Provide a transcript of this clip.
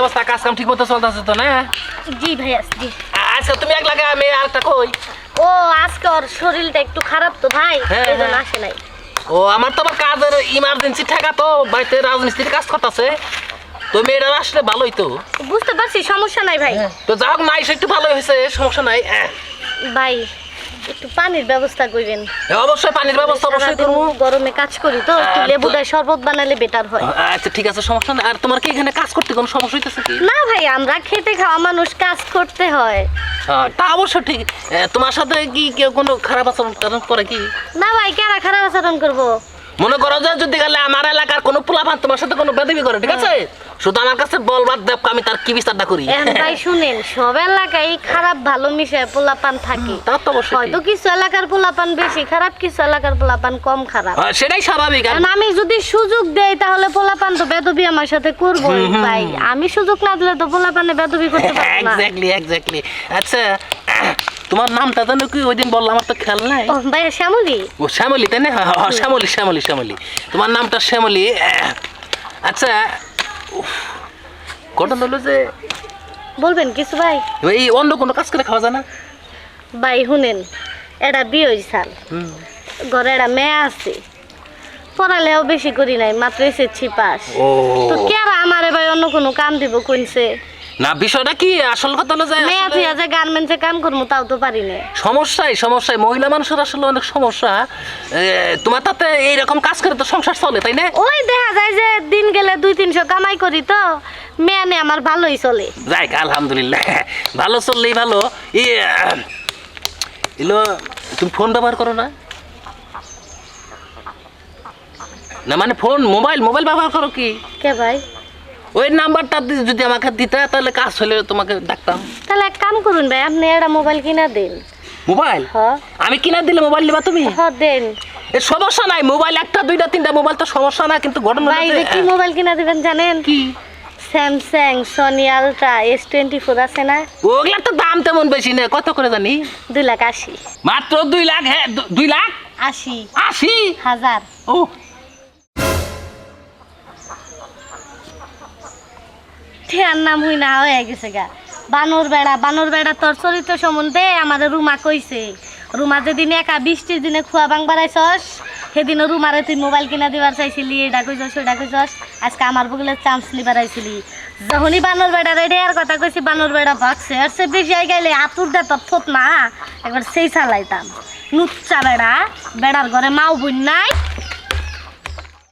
অবস্থা? কাজ কাম ঠিক মতো চলতেছে তো না? জি ভাইয়া জি আচ্ছা তুমি এক লাগে আমি আরেকটা কই? ও আজকে ওর শরীরটা একটু খারাপ তো ভাই হ্যাঁ, এই জন্য হ্যাঁ। আসে নাই। ও আমার তো কাজের ইমার্জেন্সি ঠেকা তো বাড়িতে রাজমিস্ত্রির কাজ করতেছে। তো মেয়েরা আসলে ভালোই তো। বুঝতে পারছি সমস্যা নাই ভাই। তো যা হোক নাই সে একটু ভালোই হয়েছে সমস্যা নাই ভাই একটু পানির ব্যবস্থা করবেন অবশ্যই পানির ব্যবস্থা অবশ্যই সারাদিন গরমে কাজ করি তো একটু লেবু তো- শরবত বানালে বেটার হয়। আচ্ছা ঠিক আছে সমস্যা নাই। আর তোমার কি এখানে কাজ করতে কোনো সমস্যা হইতেছে কি? না ভাই আমরা খেতে খাওয়া মানুষ কাজ করতে হয়। হ্যাঁ, তা অবশ্য ঠিক। তোমার সাথে কি কেউ কোনো খারাপ আচরণ করে কি? না ভাই কেন খারাপ আচরণ করব? মনে করো যে যদি গেলে আমার এলাকার কোনো পোলাপান তোমার সাথে কোনো বেদবি করে ঠিক আছে? শুধু আমার কাছে বলবার দেব আমি তার কি বিচারটা করি? ভাই শুনেন সব এলাকায় খারাপ ভালো মিশে পোলাপান থাকে। তা তো অবশ্যই। হয়তো কিছু এলাকার পোলাপান বেশি খারাপ কিছু এলাকার পোলাপান কম খারাপ। হ্যাঁ, সেটাই স্বাভাবিক। এখন আমি যদি সুযোগ দেই তাহলে পোলাপান তো বেদবি আমার সাথে করবোই ভাই। আমি সুযোগ না দিলে তো পোলাপানে বেদবি করতে পারব না। এক্স্যাক্টলি এক্স্যাক্টলি আচ্ছা তোমার নামটা জানো কি ওই দিন বললাম আমার তো খেয়াল নাই। ভাই শ্যামলি? ও শ্যামলি তাই না? হ্যাঁ, হ্যাঁ, শ্যামলি শ্যামলি শ্যামলি। তোমার নামটা শ্যামলি। আচ্ছা ঘটনা হলো যে বলবেন কিছু ভাই? এই অন্য কোনো কাজ করে খাওয়া যায় না? ভাই শুনেন এটা বিয়ে হইছাল হুম। ঘরে একটা মেয়ে আছে। পড়ালেও বেশি করি নাই মাত্র এসেছি পাস। ও। তো কেরা আমারে ভাই অন্য কোনো কাম দিব কইছে না বিষয়টা কি? আসল কথা হলো যে মেয়ে আসলে- তুই যে গার্মেন্টসে কাম করব তাও তো পারি না সমস্যাই সমস্যায় মহিলা মানুষের আসলে অনেক সমস্যা। এ, তোমার তাতে এইরকম কাজ করে তো সংসার চলে তাই না? ওই দেখা যায় যে দিন গেলে দুই তিনশো কামাই করি তো মেয়ে নে আমার ভালোই চলে। যাই আলহামদুলিল্লাহ। ভালো চললেই ভালো। ই আহ, এলো তুমি ফোন ব্যবহার করো না। না মানে ফোন মোবাইল মোবাইল ব্যবহার করো কি? কে ভাই? ওই নাম্বারটা যদি আমাকে দিতে তাহলে কাজ হলে তোমাকে ডাকতাম। তাহলে এক কাম করুন ভাই আপনি একটা মোবাইল কিনা দেন। মোবাইল? হ আমি কিনা দিলে মোবাইল নিবা তুমি? হ দেন। এ সমস্যা নাই মোবাইল একটা দুইটা তিনটা মোবাইল তো সমস্যা না কিন্তু ঘটনা ভাই কি মোবাইল কিনা দিবেন জানেন? কি? Samsung Sony ultra S twenty four আছে না? ওগুলার তো দাম তেমন বেশি না কত করে জানি? দুই লাখ আশি। মাত্র দুই লাখ হ্যাঁ দুই লাখ? আশি। আশি? হাজার। ও ঠিয়ার নাম হই না, হয়ে গেছে গা। বানর বেড়া বানর বেড়া তোর চরিত্র সম্বন্ধে আমাদের রুমা কইছে। রুমা যেদিন একা বৃষ্টির দিনে খোয়া বাং বাড়াইছস, সেদিনও রুমারে তুই মোবাইল কিনা দিবার চাইছিলি, এটা কইছস ওটা কইছস। আজকে আমার বগলে চান্স লিবার আইছিলি। যখনই বানর বেড়া রেডি আর কথা কইছি, বানর বেড়া ভাগছে। আর সে বেশি আই গেলে আতুর দে তোর থোত না। একবার সেই চালাইতাম নুচ্চা বেড়া, বেড়ার ঘরে মাও বই নাই।